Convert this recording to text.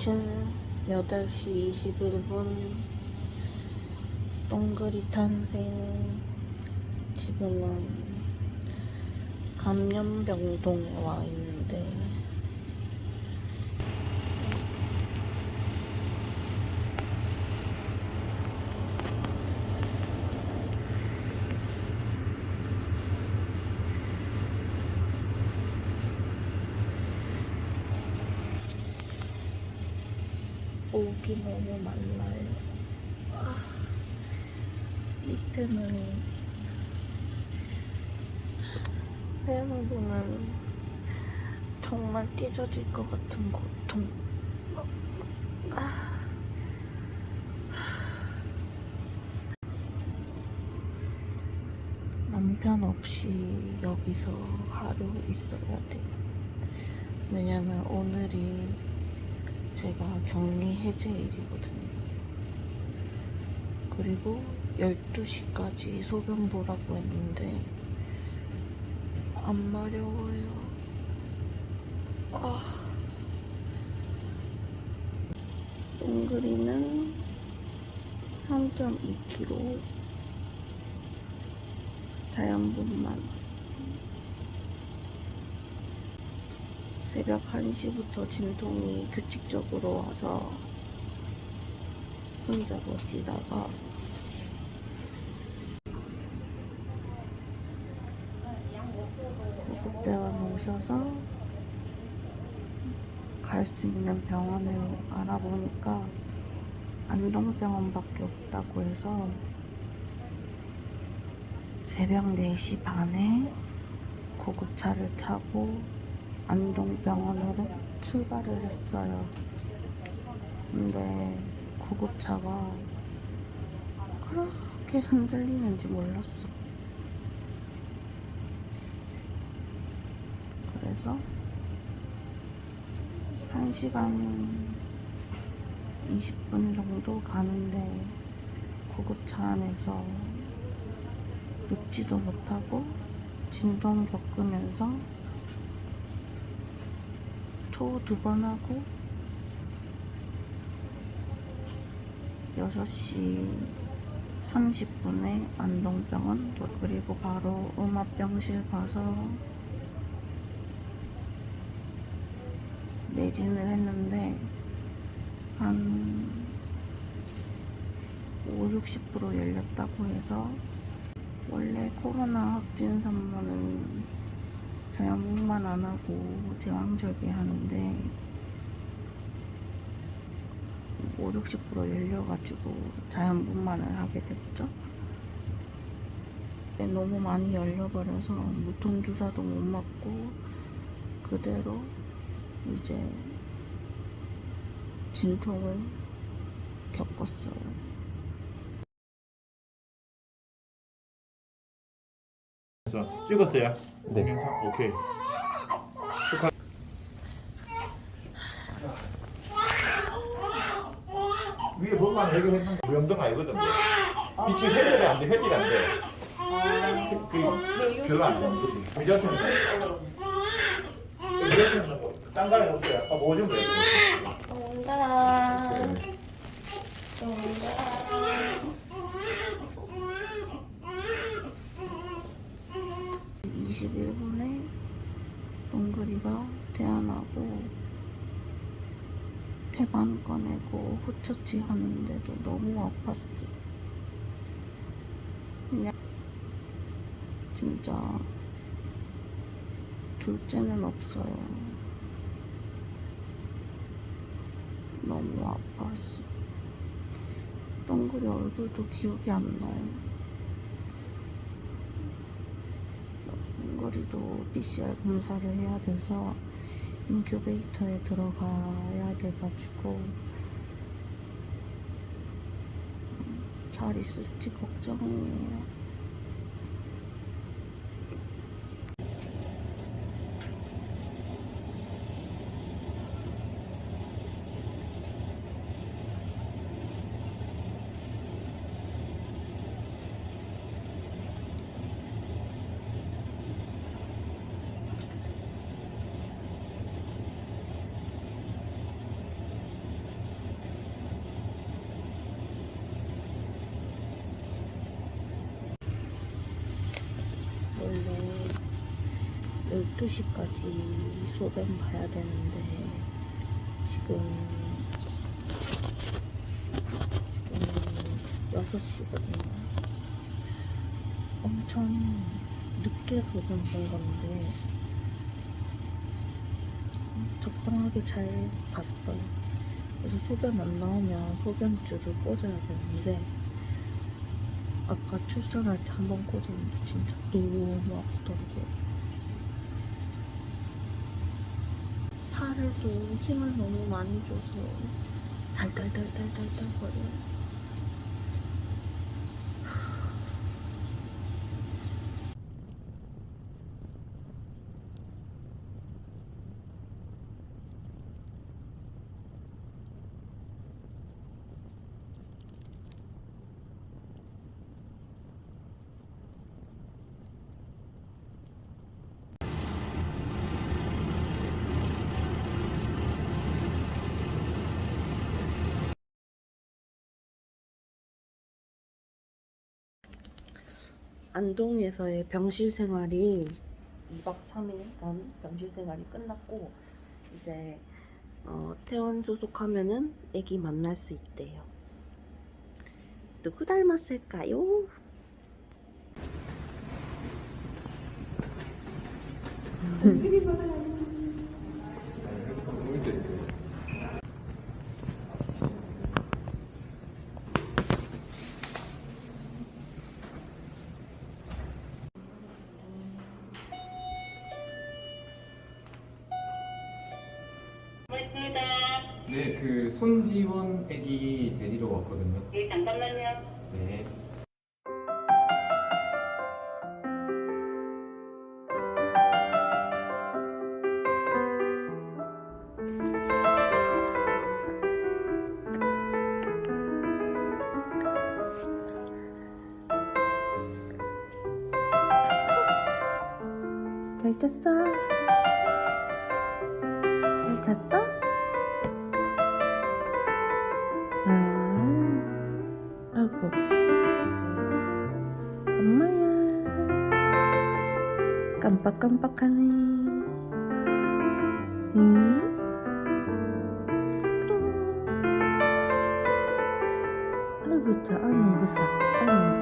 아침 8시 21분 동그리 탄생 지금은 감염병동에 와 있는데 목이 너무 말라요. 아, 밑에는 해먹으면 정말 찢어질 것 같은 고통. 아. 남편 없이 여기서 하루 있어야 돼. 왜냐면 오늘이 제가 격리 해제일이거든요. 그리고 12시까지 소변 보라고 했는데 안 마려워요. 아. 동그리는 3.2kg 자연분만 새벽 1시부터 진통이 규칙적으로 와서 혼자 버티다가 구급대원 오셔서 갈 수 있는 병원을 알아보니까 안동병원밖에 없다고 해서 새벽 4시 반에 구급차를 타고 안동병원으로 출발을 했어요. 근데 구급차가 그렇게 흔들리는지 몰랐어. 그래서 1시간 20분 정도 가는데 구급차 안에서 눕지도 못하고 진동 겪으면서 토 두 번 하고 6시 30분에 안동병원 도- 그리고 바로 음압병실 가서 매진을 했는데 한 5, 60% 열렸다고 해서 원래 코로나 확진 산모는 자연분만 안 하고 제왕절개 하는데 5, 60% 열려가지고 자연 분만을 하게 됐죠. 근데 너무 많이 열려버려서 무통 주사도 못 맞고 그대로 이제 진통을 겪었어요. 그래서 찍었어요? 네. 동영상? 오케이. 축하. 위에 뭐만 해결했는 거 무염등 아니거든. 빛이 회질이 안 돼, 회질이 안 돼. 그, 별로 안 돼. 미자sen. 미자sen 딴 가에 없어요. 아까 뭐좀 그래. 뭔가 21분 동그리가 태어나고 태반 꺼내고 후처치 하는데도 너무 아팠지. 그냥 진짜 둘째는 없어요. 너무 아팠어. 동그리 얼굴도 기억이 안 나요. 동그리도 PCR 검사를 해야 돼서 인큐베이터에 들어가야 돼가지고 음, 잘 있을지 걱정이에요. 12시까지 소변 봐야 되는데 지금 음, 6시거든요. 엄청 늦게 소변 본 건데 적당하게 잘 봤어요. 그래서 소변 안 나오면 소변줄을 꽂아야 되는데 아까 출산할 때 한 번 꽂았는데 진짜 너무 아프더라고요. 팔에도 힘을 너무 많이 줘서 달달달달달달 거려요. 안동에서의 병실 생활이 2박 3일간 병실 생활이 끝났고 이제 어, 퇴원 소속하면은 애기 만날 수 있대요. 누구 닮았을까요? 손지원 애기 데리러 왔거든요. 네, 잠깐만요. 네. 잘 잤어? 잘 잤어? kampak-kampak kami hmm? Lalu tak anu besar anu